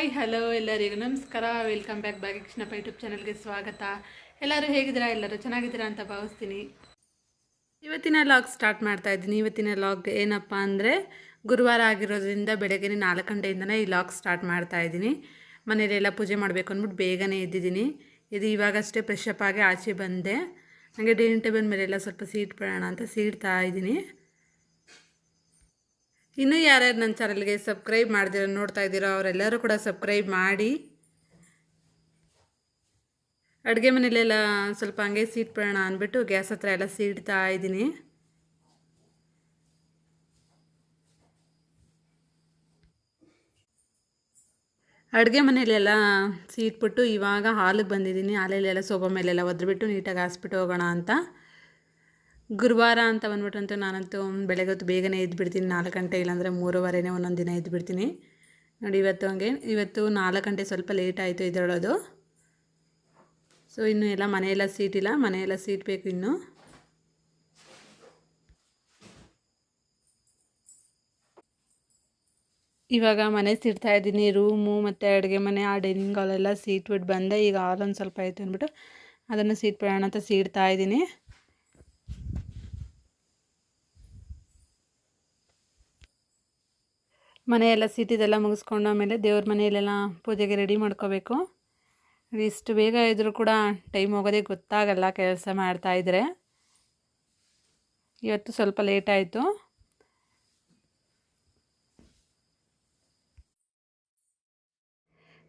Hi hello ಎಲ್ಲರಿಗೂ. ನಮಸ್ಕಾರ. Welcome back ಬಾಗಿ ಯೂಟ್ಯೂಬ್ ಚಾನಲ್ಗೆ ಸ್ವಾಗತ. ಎಲ್ಲರೂ ಹೇಗಿದ್ದೀರಾ? ಎಲ್ಲರೂ ಚೆನ್ನಾಗಿದ್ದೀರಾ ಅಂತ ಭಾವಿಸ್ತೀನಿ. ಇವತ್ತಿನ ಲಾಗ್ ಸ್ಟಾರ್ಟ್ ಮಾಡ್ತಾ ಇದ್ದೀನಿ. ಇವತ್ತಿನ ಲಾಗ್ ಏನಪ್ಪ ಅಂದರೆ, ಗುರುವಾರ ಆಗಿರೋದ್ರಿಂದ ಬೆಳಗ್ಗೆ ನಾಲ್ಕು ಗಂಟೆಯಿಂದನೇ ಈ ಲಾಗ್ ಸ್ಟಾರ್ಟ್ ಮಾಡ್ತಾ ಇದ್ದೀನಿ. ಮನೆಯಲ್ಲೆಲ್ಲ ಪೂಜೆ ಮಾಡಬೇಕು ಅಂದ್ಬಿಟ್ಟು ಬೇಗನೆ ಎದ್ದಿದ್ದೀನಿ. ಇದು ಇವಾಗಷ್ಟೇ ಫ್ರೆಶ್ ಆಗಿ ಆಚೆ ಬಂದೆ. ನನಗೆ ಡೈನಿಂಗ್ ಟೇಬಲ್ ಮೇಲೆಲ್ಲ ಸ್ವಲ್ಪ ಸೀಟ್ ಬಿಡೋಣ ಅಂತ ಸೀಡ್ತಾ ಇದ್ದೀನಿ. ಇನ್ನೂ ಯಾರ್ಯಾರು ನನ್ನ ಚಾನಲ್ಗೆ ಸಬ್ಸ್ಕ್ರೈಬ್ ಮಾಡ್ದಿರೋ ನೋಡ್ತಾ ಇದ್ದೀರೋ ಅವರೆಲ್ಲರೂ ಕೂಡ ಸಬ್ಸ್ಕ್ರೈಬ್ ಮಾಡಿ. ಅಡುಗೆ ಮನೇಲೆಲ್ಲ ಸ್ವಲ್ಪ ಹಂಗೆ ಸೀಟ್ ಬಿಡೋಣ ಅಂದ್ಬಿಟ್ಟು ಗ್ಯಾಸ್ ಹತ್ರ ಎಲ್ಲ ಸೀಡ್ತಾ ಇದ್ದೀನಿ. ಅಡುಗೆ ಮನೇಲೆಲ್ಲ ಸೀಟ್ಬಿಟ್ಟು ಇವಾಗ ಹಾಲಿಗೆ ಬಂದಿದ್ದೀನಿ. ಹಾಲಲ್ಲೆಲ್ಲ ಸೋಬಾ ಮೇಲೆಲ್ಲ ಒದ್ಬಿಟ್ಟು ನೀಟಾಗಿ ಹಾಸ್ಬಿಟ್ಟು ಹೋಗೋಣ ಅಂತ. ಗುರುವಾರ ಅಂತ ಬಂದ್ಬಿಟ್ಟಂತೂ ನಾನಂತೂ ಬೆಳಗ್ಗೆ ಬೇಗನೆ ಎದ್ಬಿಡ್ತೀನಿ, ನಾಲ್ಕು ಗಂಟೆ ಇಲ್ಲಾಂದರೆ ಮೂರುವರೆನೇ ಒಂದೊಂದು ದಿನ ಎದ್ಬಿಡ್ತೀನಿ. ನೋಡಿ ಇವತ್ತು ಹಂಗೆ, ಇವತ್ತು ನಾಲ್ಕು ಗಂಟೆ ಸ್ವಲ್ಪ ಲೇಟ್ ಆಯಿತು ಇದರೊಳೋದು ಸೊ ಇನ್ನು ಎಲ್ಲ ಮನೆಯೆಲ್ಲ ಸೀಟ್ ಇಲ್ಲ, ಮನೆಯೆಲ್ಲ ಸೀಟ್ ಬೇಕು ಇನ್ನು. ಇವಾಗ ಮನೆ ಸಿಡ್ತಾ ಇದ್ದೀನಿ, ರೂಮು ಮತ್ತು ಅಡುಗೆ ಮನೆ, ಆ ಡೈನಿಂಗ್ ಹಾಲೆಲ್ಲ ಸೀಟ್ ಬಿಟ್ಟು ಬಂದೆ, ಈಗ ಹಾಲೊಂದು ಸ್ವಲ್ಪ ಆಯಿತು ಅಂದ್ಬಿಟ್ಟು ಅದನ್ನು ಸೀಟ್ ಪ್ರಯಾಣ ಅಂತ ಸೀಡ್ತಾ ಇದ್ದೀನಿ. ಮನೆಯೆಲ್ಲ ಸೀಟಿದೆಲ್ಲ ಮುಗಿಸ್ಕೊಂಡು ಆಮೇಲೆ ದೇವ್ರ ಮನೆಯಲ್ಲೆಲ್ಲ ಪೂಜೆಗೆ ರೆಡಿ ಮಾಡ್ಕೋಬೇಕು. ಇಷ್ಟು ಬೇಗ ಇದ್ರೂ ಕೂಡ ಟೈಮ್ ಹೋಗೋದೇ ಗೊತ್ತಾಗಲ್ಲ ಕೆಲಸ ಮಾಡ್ತಾಯಿದ್ರೆ ಇವತ್ತು ಸ್ವಲ್ಪ ಲೇಟ್ ಆಯಿತು.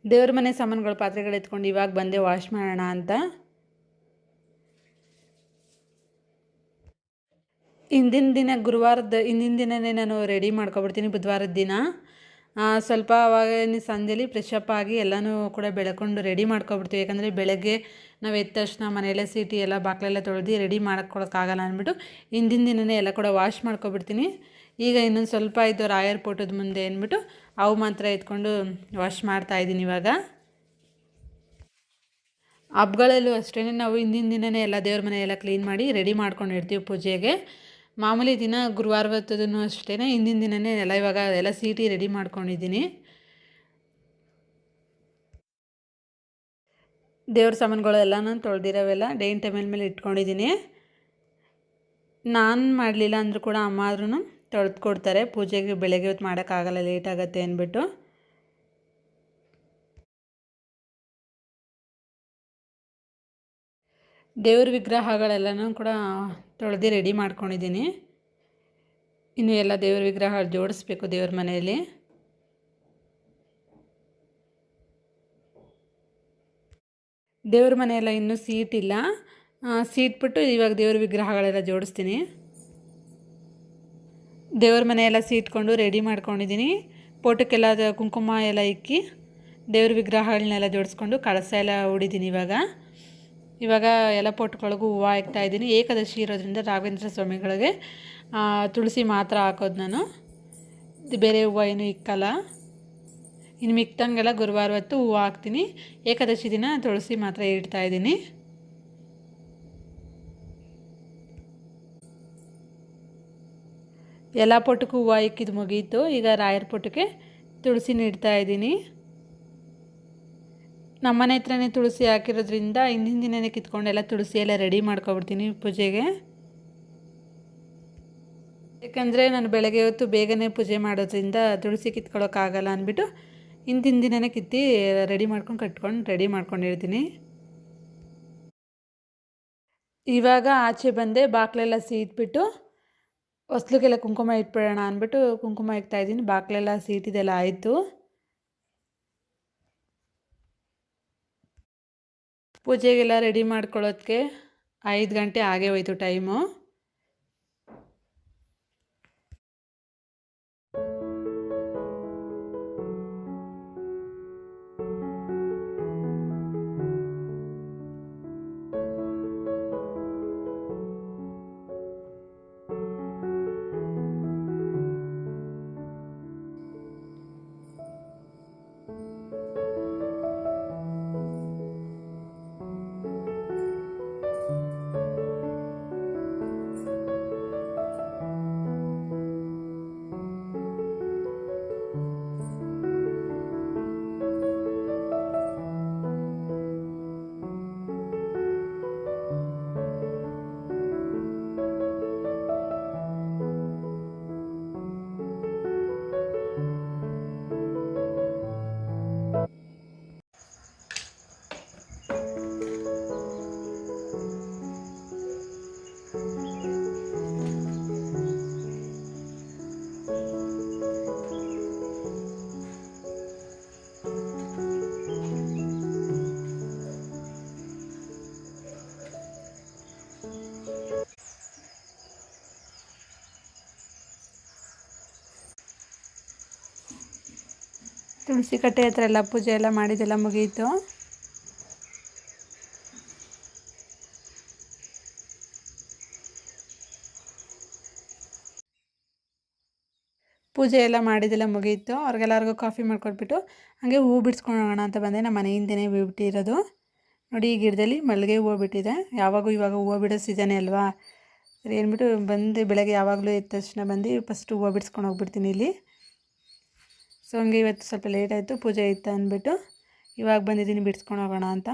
ದೇವ್ರ ಮನೆ ಸಾಮಾನುಗಳು ಪಾತ್ರೆಗಳು ಎತ್ಕೊಂಡು ಇವಾಗ ಬಂದೆ ವಾಶ್ ಮಾಡೋಣ ಅಂತ. ಹಿಂದಿನ ದಿನ ಗುರುವಾರದ, ಹಿಂದಿನ ದಿನವೇ ನಾನು ರೆಡಿ ಮಾಡ್ಕೊಬಿಡ್ತೀನಿ ಬುಧವಾರದ ದಿನ. ಸ್ವಲ್ಪ ಅವಾಗ ಸಂಜೆಲಿ ಫ್ರೆಶ್ ಅಪ್ ಆಗಿ ಎಲ್ಲನೂ ಕೂಡ ಬೆಳಕೊಂಡು ರೆಡಿ ಮಾಡ್ಕೊಬಿಡ್ತೀವಿ. ಯಾಕಂದರೆ ಬೆಳಗ್ಗೆ ನಾವು ಎದ್ದ ತಕ್ಷಣ ಮನೆಯಲ್ಲೇ ಸೀಟಿ ಎಲ್ಲ, ಬಾಕ್ಲೆಲ್ಲ ತೊಳೆದು ರೆಡಿ ಮಾಡ್ಕೊಳಕ್ಕಾಗಲ್ಲ ಅಂದ್ಬಿಟ್ಟು ಹಿಂದಿನ ದಿನವೇ ಎಲ್ಲ ಕೂಡ ವಾಶ್ ಮಾಡ್ಕೊಬಿಡ್ತೀನಿ. ಈಗ ಇನ್ನೊಂದು ಸ್ವಲ್ಪ ಇದು ರಾಯರ್ ಪೋಟದ ಮುಂದೆ ಅಂದ್ಬಿಟ್ಟು ಅವು ಮಾತ್ರ ಎತ್ಕೊಂಡು ವಾಶ್ ಮಾಡ್ತಾಯಿದ್ದೀನಿ ಇವಾಗ. ಹಬ್ಬಗಳಲ್ಲೂ ಅಷ್ಟೇ ನಾವು ಹಿಂದಿನ ದಿನವೇ ಎಲ್ಲ ದೇವ್ರ ಮನೆ ಎಲ್ಲ ಕ್ಲೀನ್ ಮಾಡಿ ರೆಡಿ ಮಾಡ್ಕೊಂಡು ಇಡ್ತೀವಿ ಪೂಜೆಗೆ. ಮಾಮೂಲಿ ದಿನ ಗುರುವಾರ ಹೊತ್ತದೂ ಅಷ್ಟೇ ಹಿಂದಿನ ದಿನವೇ ಎಲ್ಲ ಇವಾಗ ಎಲ್ಲ ಸೀಟಿ ರೆಡಿ ಮಾಡ್ಕೊಂಡಿದ್ದೀನಿ. ದೇವ್ರ ಸಾಮಾನುಗಳೆಲ್ಲನೂ ತೊಳೆದಿರೋವೆಲ್ಲ ಡೈನ್ ಟೇಬಲ್ ಮೇಲೆ ಇಟ್ಕೊಂಡಿದ್ದೀನಿ. ನಾನು ಮಾಡಲಿಲ್ಲ ಅಂದರೂ ಕೂಡ ಅಮ್ಮ ಆದ್ರೂ ತೊಳೆದು ಕೊಡ್ತಾರೆ. ಪೂಜೆಗೆ ಬೆಳಗ್ಗೆ ಹೊತ್ತು ಮಾಡೋಕ್ಕಾಗಲ್ಲ ಲೇಟ್ ಆಗುತ್ತೆ ಅಂದ್ಬಿಟ್ಟು. ದೇವ್ರ ವಿಗ್ರಹಗಳೆಲ್ಲನೂ ಕೂಡ ತೊಳೆದು ರೆಡಿ ಮಾಡ್ಕೊಂಡಿದ್ದೀನಿ. ಇನ್ನು ಎಲ್ಲ ದೇವ್ರ ವಿಗ್ರಹ ಜೋಡಿಸ್ಬೇಕು ದೇವ್ರ ಮನೆಯಲ್ಲಿ. ದೇವ್ರ ಮನೆಯೆಲ್ಲ ಇನ್ನೂ ಸೀಟ್ ಬಿಟ್ಟು ಇವಾಗ ದೇವ್ರ ವಿಗ್ರಹಗಳೆಲ್ಲ ಜೋಡಿಸ್ತೀನಿ. ದೇವ್ರ ಮನೆಯೆಲ್ಲ ಸೀಟ್ಕೊಂಡು ರೆಡಿ ಮಾಡ್ಕೊಂಡಿದ್ದೀನಿ. ಪೋಟಕ್ಕೆಲ್ಲ ಕುಂಕುಮ ಎಲ್ಲ ಇಕ್ಕಿ ದೇವ್ರ ವಿಗ್ರಹಗಳನ್ನೆಲ್ಲ ಜೋಡಿಸ್ಕೊಂಡು ಕಳಸ ಎಲ್ಲ ಹೊಡಿದ್ದೀನಿ ಇವಾಗ. ಇವಾಗ ಎಲ್ಲ ಪೊಟ್ಗಳಿಗೂ ಹೂವು ಹಾಕ್ತಾ ಇದ್ದೀನಿ. ಏಕಾದಶಿ ಇರೋದ್ರಿಂದ ರಾಘವೇಂದ್ರ ಸ್ವಾಮಿಗಳಿಗೆ ತುಳಸಿ ಮಾತ್ರ ಹಾಕೋದು ನಾನು. ಬೇರೆ ಹೂವು ಏನು ಇಕ್ಕಲ್ಲ. ಇನ್ನು ಮಿಕ್ತಂಗೆಲ್ಲ ಗುರುವಾರ ಹೊತ್ತು ಹೂವು ಹಾಕ್ತೀನಿ. ಏಕಾದಶಿ ದಿನ ತುಳಸಿ ಮಾತ್ರ ಇಡ್ತಾ ಇದ್ದೀನಿ. ಎಲ್ಲ ಪೊಟ್ಟಕ್ಕೂ ಹೂವು ಇಕ್ಕಿದ್ದು ಮುಗೀತು. ಈಗ ರಾಯರ ಪೊಟ್ಟಕ್ಕೆ ತುಳಸಿ ಇಡ್ತಾ ಇದ್ದೀನಿ. ನಮ್ಮ ಮನೆ ಹತ್ರನೇ ತುಳಸಿ ಹಾಕಿರೋದ್ರಿಂದ ಹಿಂದಿನ ದಿನವೇ ಕಿತ್ಕೊಂಡೆಲ್ಲ ತುಳಸಿ ಎಲ್ಲ ರೆಡಿ ಮಾಡ್ಕೊಬಿಡ್ತೀನಿ ಪೂಜೆಗೆ. ಯಾಕಂದರೆ ನಾನು ಬೆಳಗ್ಗೆ ಹೊತ್ತು ಬೇಗನೆ ಪೂಜೆ ಮಾಡೋದ್ರಿಂದ ತುಳಸಿ ಕಿತ್ಕೊಳ್ಳೋಕ್ಕಾಗಲ್ಲ ಅಂದ್ಬಿಟ್ಟು ಹಿಂದಿನ ದಿನನೇ ಕಿತ್ತಿ ರೆಡಿ ಮಾಡ್ಕೊಂಡು ಕಟ್ಕೊಂಡು ರೆಡಿ ಮಾಡ್ಕೊಂಡಿರ್ತೀನಿ. ಇವಾಗ ಆಚೆ ಬಂದೆ, ಬಾಕ್ಲೆಲ್ಲ ಸೀಟ್ಬಿಟ್ಟು ಹೊಸ್ಲಿಗೆಲ್ಲ ಕುಂಕುಮ ಇಟ್ಬಿಡೋಣ ಅಂದ್ಬಿಟ್ಟು ಕುಂಕುಮ ಇಡ್ತಾಯಿದ್ದೀನಿ ಬಾಕ್ಲೆಲ್ಲ ಸೀಟಿದೆಲ್ಲ ಆಯಿತು. ಪೂಜೆಗೆಲ್ಲ ರೆಡಿ ಮಾಡ್ಕೊಳ್ಳೋದಕ್ಕೆ ಐದು ಗಂಟೆ ಆಗೇ ಹೋಯ್ತು ಟೈಮು. ತುಳಸಿ ಕಟ್ಟೆ ಹತ್ರ ಎಲ್ಲ ಪೂಜೆ ಎಲ್ಲ ಮಾಡಿದೆಲ್ಲ ಮುಗಿಯಿತು ಪೂಜೆ ಎಲ್ಲ ಮಾಡಿದೆಲ್ಲ ಮುಗಿಯಿತು ಅವ್ರಿಗೆಲ್ಲರಿಗೂ ಕಾಫಿ ಮಾಡ್ಕೊಟ್ಬಿಟ್ಟು ಹಾಗೆ ಹೂ ಬಿಡಿಸ್ಕೊಂಡು ಅಂತ ಬಂದೆ. ನಮ್ಮ ಮನೆಯಿಂದನೇ ಹೂ ಬಿಟ್ಟಿರೋದು. ನೋಡಿ, ಈ ಗಿಡದಲ್ಲಿ ಮಲ್ಲಿಗೆ ಹೂವು ಬಿಟ್ಟಿದೆ. ಯಾವಾಗೂ ಇವಾಗ ಹೂವು ಬಿಡೋ ಸೀಸನೇ ಅಲ್ವಾ? ಸರಿ ಬಂದು ಬೆಳಗ್ಗೆ ಯಾವಾಗಲೂ ಎದ್ದ ತಕ್ಷಣ ಬಂದು ಫಸ್ಟ್ ಹೂವು ಬಿಡಿಸ್ಕೊಂಡು ಹೋಗ್ಬಿಡ್ತೀನಿ ಇಲ್ಲಿ. ಸೊ ಹಂಗೆ ಇವತ್ತು ಸ್ವಲ್ಪ ಲೇಟ್ ಆಯಿತು, ಪೂಜೆ ಇತ್ತು ಅಂದ್ಬಿಟ್ಟು ಇವಾಗ ಬಂದಿದ್ದೀನಿ ಬಿಡಿಸ್ಕೊಂಡು ಹೋಗೋಣ ಅಂತ.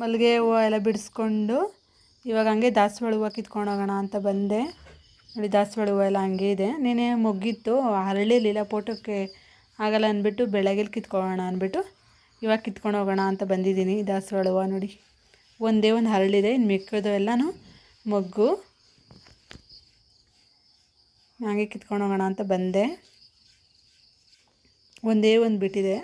ಮಲ್ಲಿಗೆ ಹೂವು ಎಲ್ಲ ಬಿಡಿಸ್ಕೊಂಡು ಇವಾಗ ಹಂಗೆ ದಾಸವಾಳ ಹೂವು ಕಿತ್ಕೊಂಡು ಹೋಗೋಣ ಅಂತ ಬಂದೆ. ನೋಡಿ, ದಾಸವಾಳ ಹೂವು ಎಲ್ಲ ಹಂಗೆ ಇದೆ. ನೀನೇ ಮೊಗ್ಗಿತ್ತು ಹರಳಿರಲಿಲ್ಲ ಫೋಟೋಕ್ಕೆ ಆಗಲ್ಲ ಅಂದ್ಬಿಟ್ಟು ಬೆಳಗ್ಗೆ ಕಿತ್ಕೊಳ್ಳೋಣ ಅಂದ್ಬಿಟ್ಟು ಇವಾಗ ಕಿತ್ಕೊಂಡು ಹೋಗೋಣ ಅಂತ ಬಂದಿದ್ದೀನಿ ದಾಸವಾಳ ಹೂವು ನೋಡಿ. ಒಂದೇ ಒಂದು ಹರಳಿದೆ, ಇನ್ನು ಮಿಕ್ಕಿದ್ದು ಎಲ್ಲನೂ ಮೊಗ್ಗು. ಹಾಗೆ ಕಿತ್ಕೊಂಡು ಹೋಗೋಣ ಅಂತ ಬಂದೆ. ಒಂದೇ ಒಂದು ಬಿಟ್ಟಿದೆ.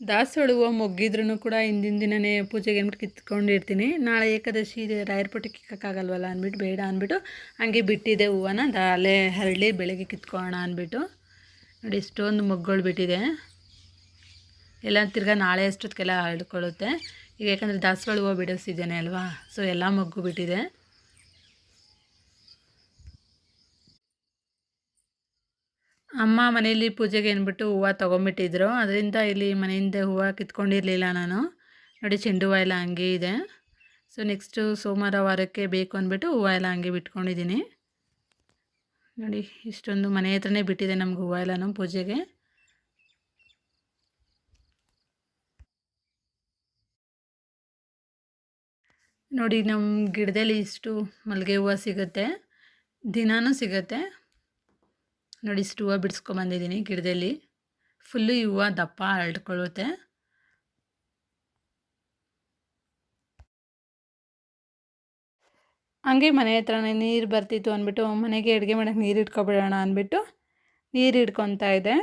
ದಾಸವಾಳ ಹೂವು ಮೊಗ್ಗಿದ್ರೂ ಕೂಡ ಹಿಂದಿನ ದಿನವೇ ಪೂಜೆಗೆ ಅಂದ್ಬಿಟ್ಟು ಕಿತ್ಕೊಂಡಿರ್ತೀನಿ. ನಾಳೆ ಏಕಾದಶಿ ಇದೆ, ರಾಯರ ಕಿಕ್ಕೋಕ್ಕಾಗಲ್ವಲ್ಲ ಅಂದ್ಬಿಟ್ಟು ಬೇಡ ಅಂದ್ಬಿಟ್ಟು ಹಂಗೆ ಬಿಟ್ಟಿದೆ ಹೂವನ. ಅಲ್ಲೇ ಹರಳಿ ಬೆಳಗ್ಗೆ ಕಿತ್ಕೊಳ್ಳೋಣ ಅಂದ್ಬಿಟ್ಟು ನೋಡಿ ಇಷ್ಟೊಂದು ಮೊಗ್ಗಳು ಬಿಟ್ಟಿದೆ. ಎಲ್ಲ ತಿರ್ಗಾ ನಾಳೆ ಅಷ್ಟೊತ್ತಿಗೆಲ್ಲ ಹರಡ್ಕೊಳ್ಳುತ್ತೆ ಈಗ ಯಾಕಂದರೆ ದಾಸವಾಳ ಹೂವು ಬಿಡೋ ಸೀಸನೇ ಅಲ್ವಾ? ಸೊ ಎಲ್ಲ ಮೊಗ್ಗು ಬಿಟ್ಟಿದೆ. ಅಮ್ಮ ಮನೆಯಲ್ಲಿ ಪೂಜೆಗೆ ಅಂದ್ಬಿಟ್ಟು ಹೂವು ತೊಗೊಂಬಿಟ್ಟಿದ್ರು. ಅದರಿಂದ ಇಲ್ಲಿ ಮನೆಯಿಂದ ಹೂವು ಕಿತ್ಕೊಂಡಿರಲಿಲ್ಲ ನಾನು. ನೋಡಿ ಚೆಂಡು ಹೂವು ಎಲ್ಲ ಹಂಗೆ ಇದೆ. ಸೊ ನೆಕ್ಸ್ಟು ಸೋಮವಾರ ವಾರಕ್ಕೆ ಬೇಕು ಅಂದ್ಬಿಟ್ಟು ಹೂವು ಎಲ್ಲ ಹಂಗೆ ಬಿಟ್ಕೊಂಡಿದ್ದೀನಿ. ನೋಡಿ, ಇಷ್ಟೊಂದು ಮನೆ ಹತ್ರನೇ ಬಿಟ್ಟಿದೆ ನಮ್ಗೆ ಹೂವು ಪೂಜೆಗೆ. ನೋಡಿ, ನಮ್ಮ ಗಿಡದಲ್ಲಿ ಇಷ್ಟು ಮಲ್ಲಿಗೆ ಹೂವು ಸಿಗುತ್ತೆ. ದಿನಾನೂ ಸಿಗುತ್ತೆ. ನೋಡಿ ಇಷ್ಟು ಹೂವು ಬಿಡಿಸ್ಕೊಂಬಂದಿದ್ದೀನಿ ಗಿಡದಲ್ಲಿ. ಫುಲ್ಲು ಈ ಹೂವು ದಪ್ಪ ಹರಡ್ಕೊಳ್ಳುತ್ತೆ ಹಂಗೆ ಮನೆ ಹತ್ರನೇ ನೀರು ಬರ್ತಿತ್ತು ಅಂದ್ಬಿಟ್ಟು ಮನೆಗೆ ಅಡುಗೆ ಮಾಡೋಕ್ಕೆ ನೀರು ಇಟ್ಕೊಬಿಡೋಣ ಅಂದ್ಬಿಟ್ಟು ನೀರು ಇಟ್ಕೊತಾ ಇದೆ.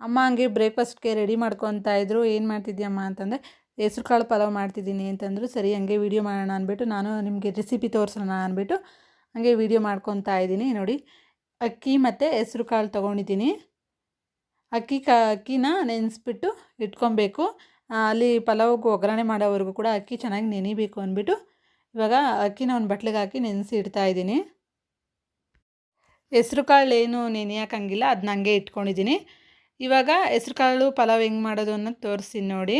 ಅಮ್ಮ ಹಂಗೆ ಬ್ರೇಕ್ಫಾಸ್ಟ್ಗೆ ರೆಡಿ ಮಾಡ್ಕೊತಾ ಇದ್ರು. ಏನು ಮಾಡ್ತಿದ್ಯಮ್ಮ ಅಂತಂದರೆ ಹೆಸ್ರು ಕಾಳು ಪಲಾವ್ ಮಾಡ್ತಿದ್ದೀನಿ ಅಂತಂದರು, ಸರಿ ಹಂಗೆ ವೀಡಿಯೋ ಮಾಡೋಣ ಅಂದ್ಬಿಟ್ಟು ನಾನು ನಿಮಗೆ ರೆಸಿಪಿ ತೋರಿಸೋಣ ಅಂದ್ಬಿಟ್ಟು ಹಾಗೆ ವಿಡಿಯೋ ಮಾಡ್ಕೊತಾ ಇದ್ದೀನಿ, ನೋಡಿ. ಅಕ್ಕಿ ಮತ್ತು ಹೆಸ್ರು ಕಾಳು ತೊಗೊಂಡಿದ್ದೀನಿ. ಅಕ್ಕಿ ಕ, ಅಕ್ಕಿನ ನೆನೆಸ್ಬಿಟ್ಟು ಇಟ್ಕೊಬೇಕು. ಅಲ್ಲಿ ಪಲಾವ್ಗೆ ಒಗ್ಗರಣೆ ಮಾಡೋವರೆಗೂ ಕೂಡ ಅಕ್ಕಿ ಚೆನ್ನಾಗಿ ನೆನಿಬೇಕು ಅಂದ್ಬಿಟ್ಟು ಇವಾಗ ಅಕ್ಕಿನ ಒಂದು ಬಟ್ಲಿಗೆ ಹಾಕಿ ನೆನೆಸಿ ಇಡ್ತಾ ಇದ್ದೀನಿ. ಹೆಸ್ರು ಕಾಳು ಏನು ನೆನೆಯೋಕ್ಕಂಗಿಲ್ಲ ಅದನ್ನ ಹಂಗೆ ಇಟ್ಕೊಂಡಿದ್ದೀನಿ. ಇವಾಗ ಹೆಸ್ರು ಕಾಳು, ಪಲಾವ್ ಹೆಂಗೆ ಮಾಡೋದು ಅನ್ನೋದು ತೋರಿಸ್ತೀನಿ ನೋಡಿ.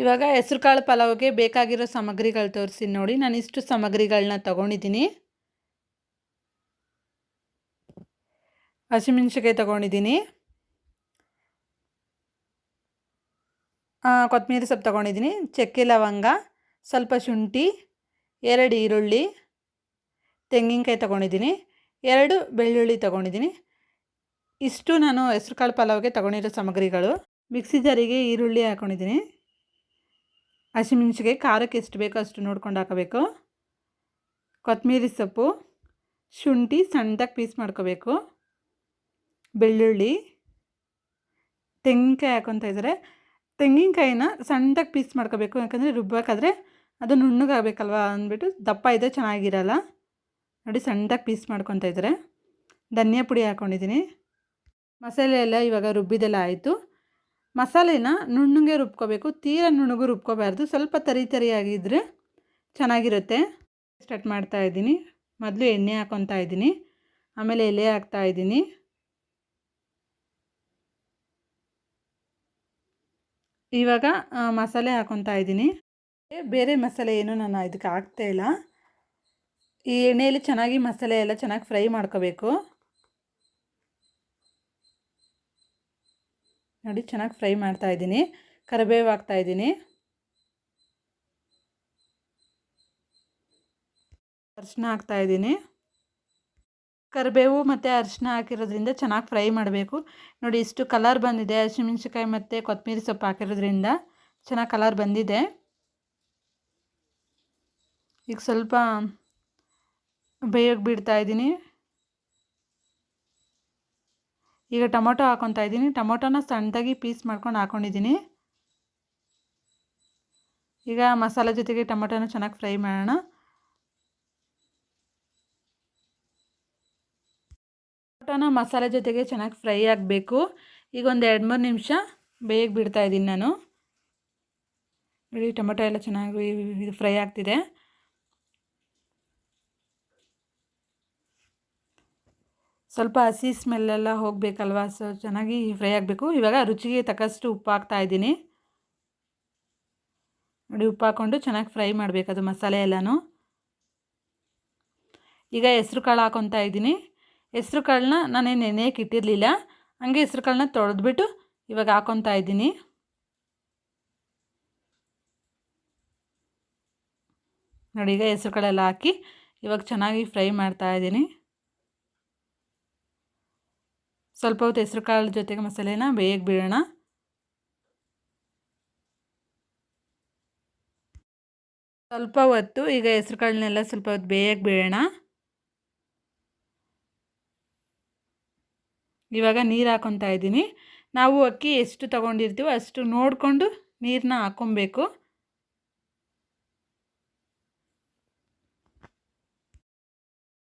ಇವಾಗ ಹೆಸ್ರು ಕಾಳು ಪಲಾವ್ಗೆ ಬೇಕಾಗಿರೋ ಸಾಮಗ್ರಿಗಳು ತೋರಿಸಿ ನೋಡಿ. ನಾನು ಇಷ್ಟು ಸಾಮಗ್ರಿಗಳನ್ನ ತೊಗೊಂಡಿದ್ದೀನಿ. ಹಸಿಮೆಣ್ಸಿಕಾಯಿ ತೊಗೊಂಡಿದ್ದೀನಿ. ಕೊತ್ತಂಬರಿ ಸೊಪ್ಪು ತೊಗೊಂಡಿದ್ದೀನಿ. ಚಕ್ಕೆ ಲವಂಗ, ಸ್ವಲ್ಪ ಶುಂಠಿ, ಎರಡು ಈರುಳ್ಳಿ, ತೆಂಗಿನಕಾಯಿ ತೊಗೊಂಡಿದ್ದೀನಿ. ಎರಡು ಬೆಳ್ಳುಳ್ಳಿ ತೊಗೊಂಡಿದ್ದೀನಿ. ಇಷ್ಟು ನಾನು ಹೆಸ್ರು ಕಾಳು ಪಲಾವ್ಗೆ ತೊಗೊಂಡಿರೋ ಸಾಮಗ್ರಿಗಳು. ಮಿಕ್ಸಿ ಜಾರಿಗೆ ಈರುಳ್ಳಿ ಹಾಕ್ಕೊಂಡಿದ್ದೀನಿ ಹಸಿಮೆಣ್ಸಿಗೆ ಖಾರಕ್ಕೆ ಎಷ್ಟು ಬೇಕೋ ಅಷ್ಟು ನೋಡ್ಕೊಂಡು ಹಾಕೋಬೇಕು. ಕೊತ್ತಂಬರಿ ಸೊಪ್ಪು, ಶುಂಠಿ ಸಣ್ಣದಾಗಿ ಪೀಸ್ ಮಾಡ್ಕೋಬೇಕು. ಬೆಳ್ಳುಳ್ಳಿ, ತೆಂಗಿನಕಾಯಿ ಹಾಕೊತ ಇದ್ದಾರೆ. ತೆಂಗಿನಕಾಯಿನ ಸಣ್ಣದಾಗಿ ಪೀಸ್ ಮಾಡ್ಕೋಬೇಕು, ಯಾಕಂದರೆ ರುಬ್ಬಬೇಕಾದ್ರೆ ಅದು ನುಣ್ಣಗಾಗಬೇಕಲ್ವ ಅಂದ್ಬಿಟ್ಟು ದಪ್ಪ ಇದೆ ಚೆನ್ನಾಗಿರಲ್ಲ. ನೋಡಿ, ಸಣ್ಣದಾಗಿ ಪೀಸ್ ಮಾಡ್ಕೊತ ಇದ್ದಾರೆ. ಧನಿಯಾ ಪುಡಿ ಹಾಕ್ಕೊಂಡಿದ್ದೀನಿ ಮಸಾಲೆ ಎಲ್ಲ ಇವಾಗ ರುಬ್ಬಿದೆಲ್ಲ ಆಯಿತು. ಮಸಾಲೆನ ನುಣ್ಣಗೆ ರುಬ್ಕೋಬೇಕು. ತೀರ ನುಣ್ಣಗೂ ರುಬ್ಕೋಬಾರ್ದು. ಸ್ವಲ್ಪ ತರಿ ತರಿಯಾಗಿದ್ದರೆ ಚೆನ್ನಾಗಿರುತ್ತೆ. ಸ್ಟಾರ್ಟ್ ಮಾಡ್ತಾ ಇದ್ದೀನಿ. ಮೊದಲು ಎಣ್ಣೆ ಹಾಕೊತಾ ಇದ್ದೀನಿ. ಆಮೇಲೆ ಎಲೆ ಹಾಕ್ತಾ ಇದ್ದೀನಿ. ಇವಾಗ ಮಸಾಲೆ ಹಾಕೊತಾ ಇದ್ದೀನಿ. ಬೇರೆ ಮಸಾಲೆ ಏನು ನಾನು ಇದಕ್ಕೆ ಹಾಕ್ತಾ ಇಲ್ಲ. ಈ ಎಣ್ಣೆಯಲ್ಲಿ ಚೆನ್ನಾಗಿ ಮಸಾಲೆ ಎಲ್ಲ ಚೆನ್ನಾಗಿ ಫ್ರೈ ಮಾಡ್ಕೋಬೇಕು. ನೋಡಿ, ಚೆನ್ನಾಗಿ ಫ್ರೈ ಮಾಡ್ತಾ ಇದ್ದೀನಿ. ಕರಿಬೇವು ಇದ್ದೀನಿ. ಅರಿಶಿನ ಇದ್ದೀನಿ. ಕರಿಬೇವು ಮತ್ತು ಅರಿಶಿನ ಹಾಕಿರೋದ್ರಿಂದ ಚೆನ್ನಾಗಿ ಫ್ರೈ ಮಾಡಬೇಕು. ನೋಡಿ, ಇಷ್ಟು ಕಲರ್ ಬಂದಿದೆ. ಹಸಿಮೆಣ್ಸಿಕಾಯಿ ಮತ್ತು ಕೊತ್ತಂಬರಿ ಸೊಪ್ಪು ಹಾಕಿರೋದ್ರಿಂದ ಚೆನ್ನಾಗಿ ಕಲರ್ ಬಂದಿದೆ. ಈಗ ಸ್ವಲ್ಪ ಬೇಯೋಗಿ ಬಿಡ್ತಾ ಇದ್ದೀನಿ ಈಗ ಟೊಮೊಟೊ ಹಾಕೊತಾ ಇದ್ದೀನಿ. ಟೊಮೊಟೊನ ಸಣ್ಣದಾಗಿ ಪೀಸ್ ಮಾಡ್ಕೊಂಡು ಹಾಕೊಂಡಿದ್ದೀನಿ. ಈಗ ಮಸಾಲೆ ಜೊತೆಗೆ ಟೊಮೊಟೊನ ಚೆನ್ನಾಗಿ ಫ್ರೈ ಮಾಡೋಣ. ಟೊಮೊಟೊನ ಮಸಾಲೆ ಜೊತೆಗೆ ಚೆನ್ನಾಗಿ ಫ್ರೈ ಆಗಬೇಕು. ಈಗ ಒಂದು ಎರಡು ಮೂರು ನಿಮಿಷ ಬೇಗ ಬಿಡ್ತಾಯಿದ್ದೀನಿ ನಾನು. ನೋಡಿ, ಟೊಮೊಟೊ ಎಲ್ಲ ಚೆನ್ನಾಗಿ ಇದು ಫ್ರೈ ಆಗ್ತಿದೆ. ಸ್ವಲ್ಪ ಹಸಿ ಸ್ಮೆಲ್ಲೆಲ್ಲ ಹೋಗಬೇಕಲ್ವ? ಸೊ, ಚೆನ್ನಾಗಿ ಫ್ರೈ ಆಗಬೇಕು. ಇವಾಗ ರುಚಿಗೆ ತಕ್ಕಷ್ಟು ಉಪ್ಪು ಹಾಕ್ತಾ ಇದ್ದೀನಿ. ನೋಡಿ, ಉಪ್ಪು ಹಾಕ್ಕೊಂಡು ಚೆನ್ನಾಗಿ ಫ್ರೈ ಮಾಡಬೇಕು ಅದು ಮಸಾಲೆ ಎಲ್ಲನೂ. ಈಗ ಹೆಸ್ರು ಕಾಳು ಹಾಕೊತಾ ಇದ್ದೀನಿ. ಹೆಸ್ರು ಕಾಳನ್ನ ನಾನೇ ನೆನೆಯಕ್ಕೆ ಇಟ್ಟಿರಲಿಲ್ಲ. ಹಂಗೆ ಹೆಸ್ರು ಕಾಳನ್ನ ತೊಳೆದ್ಬಿಟ್ಟು ಇವಾಗ ಹಾಕೊತಾ ಇದ್ದೀನಿ. ನೋಡಿ, ಈಗ ಹೆಸ್ರು ಕಾಳೆಲ್ಲ ಹಾಕಿ ಇವಾಗ ಚೆನ್ನಾಗಿ ಫ್ರೈ ಮಾಡ್ತಾ ಇದ್ದೀನಿ. ಸ್ವಲ್ಪ ಹೊತ್ತು ಹೆಸ್ರು ಕಾಳು ಜೊತೆಗೆ ಮಸಾಲೆನ ಬೇಗ ಬಿಡೋಣ. ಸ್ವಲ್ಪ ಹೊತ್ತು ಈಗ ಹೆಸ್ರು ಕಾಳನ್ನೆಲ್ಲ ಸ್ವಲ್ಪ ಹೊತ್ತು ಬೇಗ ಬಿಡೋಣ. ಇವಾಗ ನೀರು ಹಾಕೊತಾ ಇದ್ದೀನಿ. ನಾವು ಅಕ್ಕಿ ಎಷ್ಟು ತಗೊಂಡಿರ್ತೀವೋ ಅಷ್ಟು ನೋಡಿಕೊಂಡು ನೀರನ್ನ ಹಾಕೊಬೇಕು.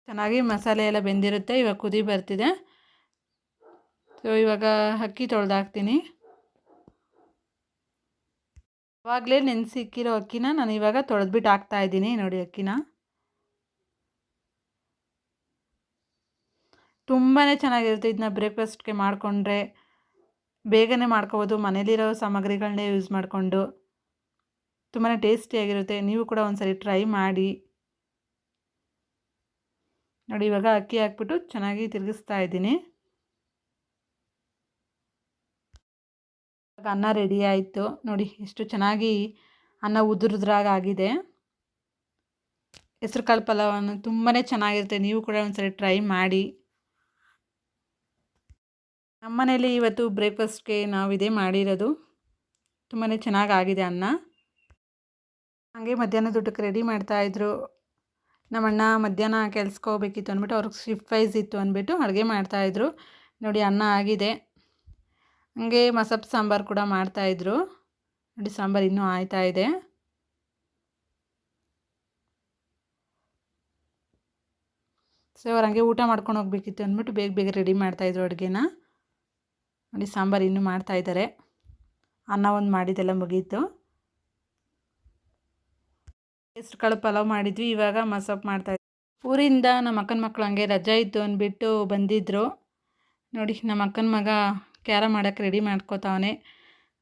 ಚೆನ್ನಾಗಿ ಮಸಾಲೆ ಎಲ್ಲ ಬೆಂದಿರುತ್ತೆ, ಇವಾಗ ಕುದಿ ಬರ್ತಿದೆ. ಸೊ ಇವಾಗ ಅಕ್ಕಿ ತೊಳೆದಾಕ್ತೀನಿ. ಆವಾಗಲೇ ನೆನೆಸಿಕ್ಕಿರೋ ಅಕ್ಕಿನ ನಾನು ಇವಾಗ ತೊಳೆದ್ಬಿಟ್ಟು ಹಾಕ್ತಾ ಇದ್ದೀನಿ ನೋಡಿ ಅಕ್ಕಿನ ತುಂಬಾ ಚೆನ್ನಾಗಿರುತ್ತೆ ಇದನ್ನ ಬ್ರೇಕ್ಫಾಸ್ಟ್ಗೆ ಮಾಡಿಕೊಂಡ್ರೆ. ಬೇಗನೆ ಮಾಡ್ಕೋಬೋದು, ಮನೇಲಿರೋ ಸಾಮಗ್ರಿಗಳನ್ನೇ ಯೂಸ್ ಮಾಡಿಕೊಂಡು. ತುಂಬಾ ಟೇಸ್ಟಿಯಾಗಿರುತ್ತೆ. ನೀವು ಕೂಡ ಒಂದ್ಸರಿ ಟ್ರೈ ಮಾಡಿ. ನೋಡಿ ಇವಾಗ ಅಕ್ಕಿ ಹಾಕ್ಬಿಟ್ಟು ಚೆನ್ನಾಗಿ ತಿರುಗಿಸ್ತಾ ಇದ್ದೀನಿ. ಅನ್ನ ರೆಡಿ ಆಯಿತು. ನೋಡಿ, ಎಷ್ಟು ಚೆನ್ನಾಗಿ ಅನ್ನ ಉದುರುದ್ರಾಗ ಆಗಿದೆ ಹೆಸ್ರು ಕಾಳು ಪಲಾವನ್ನು ತುಂಬಾ ಚೆನ್ನಾಗಿರುತ್ತೆ. ನೀವು ಕೂಡ ಒಂದ್ಸರಿ ಟ್ರೈ ಮಾಡಿ. ನಮ್ಮನೇಲಿ ಇವತ್ತು ಬ್ರೇಕ್ಫಾಸ್ಟ್ಗೆ ನಾವು ಇದೇ ಮಾಡಿರೋದು. ತುಂಬಾ ಚೆನ್ನಾಗಾಗಿದೆ ಅನ್ನ. ಹಾಗೆ ಮಧ್ಯಾಹ್ನ ಊಟಕ್ಕೆ ರೆಡಿ ಮಾಡ್ತಾಯಿದ್ರು ನಮ್ಮಣ್ಣ ಮಧ್ಯಾಹ್ನ ಕೆಲ್ಸಕ್ಕೆ ಅಂದ್ಬಿಟ್ಟು ಅವ್ರಿಗೆ ಶಿಫ್ಟ್ ವೈಸ್ ಇತ್ತು ಅಂದ್ಬಿಟ್ಟು ಅಡುಗೆ ಮಾಡ್ತಾಯಿದ್ರು ನೋಡಿ, ಅನ್ನ ಆಗಿದೆ. ಹಾಗೆ ಮಸಪ್ ಸಾಂಬಾರು ಕೂಡ ಮಾಡ್ತಾಯಿದ್ರು ನೋಡಿ ಸಾಂಬಾರು ಇನ್ನೂ ಆಯ್ತಾ ಇದೆ. ಸೊ ಅವ್ರು ಹಂಗೆ ಊಟ ಮಾಡ್ಕೊಂಡು ಹೋಗ್ಬೇಕಿತ್ತು ಅಂದ್ಬಿಟ್ಟು ಬೇಗ ಬೇಗ ರೆಡಿ ಮಾಡ್ತಾಯಿದ್ರು ಅಡುಗೆನ. ನೋಡಿ ಸಾಂಬಾರು ಇನ್ನೂ ಮಾಡ್ತಾಯಿದ್ದಾರೆ ಅನ್ನ ಒಂದು ಮಾಡಿದ್ದೆಲ್ಲ ಮುಗೀತು. ಹೆಸ್ರು ಕಾಳು ಪಲಾವ್ ಮಾಡಿದ್ವಿ, ಇವಾಗ ಮಸಪ್ ಮಾಡ್ತಾಯಿದ್ವಿ ಊರಿಂದ ನಮ್ಮ ಅಕ್ಕನ ಮಕ್ಕಳು ಹಂಗೆ ರಜಾ ಇತ್ತು ಅಂದ್ಬಿಟ್ಟು ಬಂದಿದ್ದರು ನೋಡಿ ನಮ್ಮ ಅಕ್ಕನ ಮಗ ಕ್ಯಾರ ಮಾಡೋಕ್ಕೆ ರೆಡಿ ಮಾಡ್ಕೋತಾವನೆ.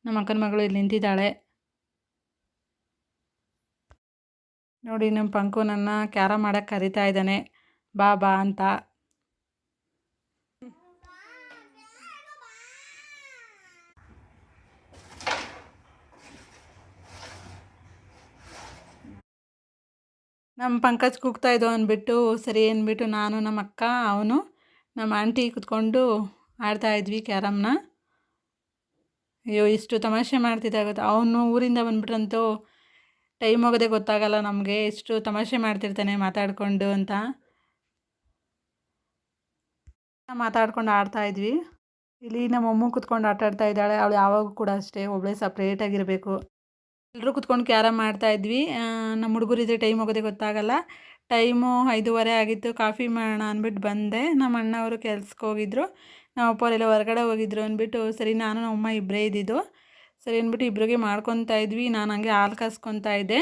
ನಮ್ಮ ಅಕ್ಕನ ಮಗಳು ಇಲ್ಲಿ ನಿಂತಿದ್ದಾಳೆ. ನೋಡಿ, ನಮ್ಮ ಪಂಕು ನನ್ನ ಕ್ಯಾರ ಮಾಡೋಕ್ಕೆ ಕರಿತಾ ಇದ್ದಾನೆ. ಬಾ ಬಾ ಅಂತ. ನಮ್ಮ ಪಂಕಜ್ ಕೂಗ್ತಾ ಇದ್ದೋ ಅಂದ್ಬಿಟ್ಟು, ಸರಿ ಅಂದ್ಬಿಟ್ಟು ನಾನು ನಮ್ಮ ಅಕ್ಕ, ಅವನು ನಮ್ಮ ಆಂಟಿ ಕುತ್ಕೊಂಡು ಆಡ್ತಾಯಿದ್ವಿ ಕ್ಯಾರಮ್ನ. ಅಯ್ಯೋ, ಇಷ್ಟು ತಮಾಷೆ ಮಾಡ್ತಿದ್ದೆ ಗೊತ್ತಾ ಅವನು ಊರಿಂದ ಬಂದ್ಬಿಟ್ರಂತೂ ಟೈಮ್ ಹೋಗೋದೇ ಗೊತ್ತಾಗಲ್ಲ ನಮಗೆ. ಎಷ್ಟು ತಮಾಷೆ ಮಾಡ್ತಿರ್ತಾನೆ ಮಾತಾಡಿಕೊಂಡು ಅಂತ. ಮಾತಾಡ್ಕೊಂಡು ಆಡ್ತಾಯಿದ್ವಿ ಇಲ್ಲಿ ನಮ್ಮ ಅಮ್ಮ ಕುತ್ಕೊಂಡು ಆಟ ಆಡ್ತಾ ಇದ್ದಾಳೆ. ಅವಳು ಯಾವಾಗೂ ಕೂಡ ಅಷ್ಟೇ. ಒಬ್ಬಳೇ ಸಪ್ರೇಟಾಗಿರಬೇಕು ಎಲ್ಲರೂ ಕುತ್ಕೊಂಡು ಕ್ಯಾರಮ್ ಮಾಡ್ತಾಯಿದ್ವಿ ನಮ್ಮ ಹುಡುಗರಿದ್ರೆ ಟೈಮ್ ಹೋಗೋದೇ ಗೊತ್ತಾಗಲ್ಲ. ಟೈಮು ಐದೂವರೆ ಆಗಿತ್ತು. ಕಾಫಿ ಮಾಡೋಣ ಅಂದ್ಬಿಟ್ಟು ಬಂದೆ. ನಮ್ಮ ಅಣ್ಣ ಅವರು ಕೆಲ್ಸಕ್ಕೆ ಹೋಗಿದ್ರು. ನಮ್ಮ ಅಪ್ಪ ಅವರೆಲ್ಲ ಹೊರಗಡೆ ಹೋಗಿದ್ರು ಅಂದ್ಬಿಟ್ಟು, ಸರಿ, ನಾನು ನಮ್ಮ ಅಮ್ಮ ಇಬ್ಬರೇ ಇದ್ದಿದ್ದು. ಸರಿ ಅಂದ್ಬಿಟ್ಟು ಇಬ್ಬರಿಗೆ ಮಾಡ್ಕೊತಾ ಇದ್ವಿ. ನಾನು ಹಂಗೆ ಹಾಲು ಕಾಸ್ಕೊತಾ ಇದ್ದೆ.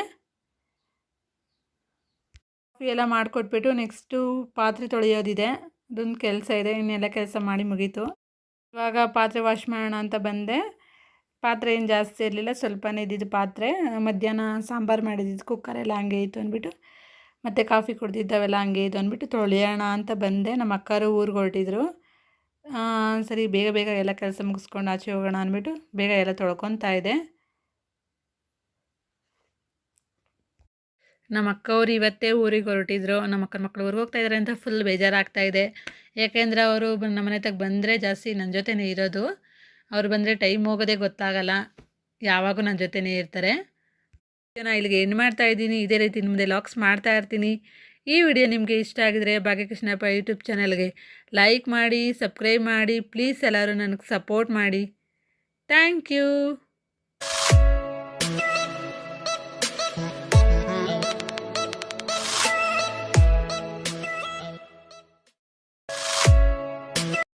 ಕಾಫಿ ಎಲ್ಲ ಮಾಡಿಕೊಟ್ಬಿಟ್ಟು ನೆಕ್ಸ್ಟು ಪಾತ್ರೆ ತೊಳೆಯೋದಿದೆ. ಅದೊಂದು ಕೆಲಸ ಇದೆ. ಇನ್ನೆಲ್ಲ ಕೆಲಸ ಮಾಡಿ ಮುಗೀತು. ಇವಾಗ ಪಾತ್ರೆ ವಾಶ್ ಮಾಡೋಣ ಅಂತ ಬಂದೆ. ಪಾತ್ರೆ ಏನು ಜಾಸ್ತಿ ಇರಲಿಲ್ಲ, ಸ್ವಲ್ಪನೇ ಇದ್ದಿದ್ದು ಪಾತ್ರೆ. ಮಧ್ಯಾಹ್ನ ಸಾಂಬಾರು ಮಾಡಿದ್ದು ಕುಕ್ಕರೆಲ್ಲ ಹಂಗೆ ಇತ್ತು ಅಂದ್ಬಿಟ್ಟು, ಮತ್ತು ಕಾಫಿ ಕುಡ್ದಿದ್ದವೆಲ್ಲ ಹಂಗೆ ಇದು ಅಂದ್ಬಿಟ್ಟು ತೊಳೆಯೋಣ ಅಂತ ಬಂದೆ. ನಮ್ಮ ಅಕ್ಕರು ಊರಿಗೆ ಹೊರಟಿದ್ರು. ಸರಿ, ಬೇಗ ಬೇಗ ಎಲ್ಲ ಕೆಲಸ ಮುಗಿಸ್ಕೊಂಡು ಆಚೆ ಹೋಗೋಣ ಅಂದ್ಬಿಟ್ಟು ಬೇಗ ಎಲ್ಲ ತೊಳ್ಕೊತಾ ಇದೆ ನಮ್ಮ ಅಕ್ಕವ್ರು ಇವತ್ತೇ ಊರಿಗೆ ಹೊರಟಿದ್ರು. ನಮ್ಮ ಅಕ್ಕನ ಮಕ್ಕಳು ಊರಿಗೆ ಹೋಗ್ತಾ ಇದ್ದಾರೆ ಅಂತ ಫುಲ್ ಬೇಜಾರಾಗ್ತಾ ಇದೆ. ಯಾಕೆಂದರೆ ಅವರು ನಮ್ಮ ಮನೆ ತಗ ಬಂದರೆ ಜಾಸ್ತಿ ನನ್ನ ಜೊತೆನೇ ಇರೋದು. ಅವ್ರು ಬಂದರೆ ಟೈಮ್ ಹೋಗೋದೇ ಗೊತ್ತಾಗಲ್ಲ. ಯಾವಾಗೂ ನನ್ನ ಜೊತೆನೇ ಇರ್ತಾರೆ. ಜನ ಇಲ್ಲಿಗೆ ಏನು ಮಾಡ್ತಾ ಇದ್ದೀನಿ. ಇದೇ ರೀತಿ ಮುಂದೆ ಲಾಕ್ಸ್ ಮಾಡ್ತಾ ಇರ್ತೀನಿ. ಈ ವಿಡಿಯೋ ನಿಮಗೆ ಇಷ್ಟ ಆಗಿದರೆ ಭಾಗ್ಯಕೃಷ್ಣಪ್ಪ ಯೂಟ್ಯೂಬ್ ಚಾನಲ್ಗೆ ಲೈಕ್ ಮಾಡಿ, ಸಬ್ಸ್ಕ್ರೈಬ್ ಮಾಡಿ, ಪ್ಲೀಸ್ ಎಲ್ಲರೂ ನನಗೆ ಸಪೋರ್ಟ್ ಮಾಡಿ. Thank you.